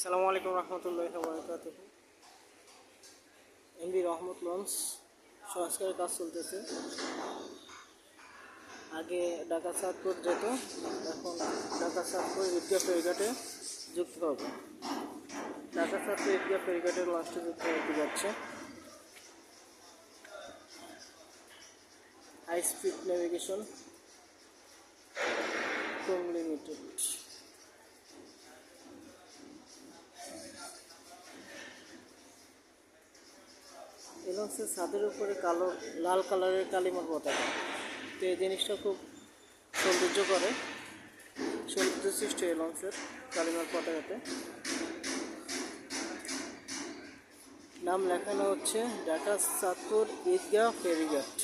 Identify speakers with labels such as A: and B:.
A: আসসালামু আলাইকুম রহমতুল্লাহ বরকাত এমবি রহমত লঞ্চ সংস্কারের কাজ চলতেছে। আগে ঢাকা সাতপুর যেত এখন ঢাকা সাতপুর ঈদগাহ ফেরিঘাটে যুক্ত হবে। ঢাকা সাতপুর ঈদগাহ ফেরিঘাটের লঞ্চটি যুক্ত হতে যাচ্ছে। হাই স্পিড নেভিগেশন লিমিটেড লঞ্চের ছাদের উপরে কালো, লাল কালারের কালিমার পতাকা। তো এই জিনিসটা খুব সৌন্দর্য করে, সৌন্দর্য সৃষ্টি হয় লঞ্চের কালিমার পতাকাতে। নাম লেখানো হচ্ছে ঢাকা চাঁদপুর ঈদগাহ ফেরিঘাট।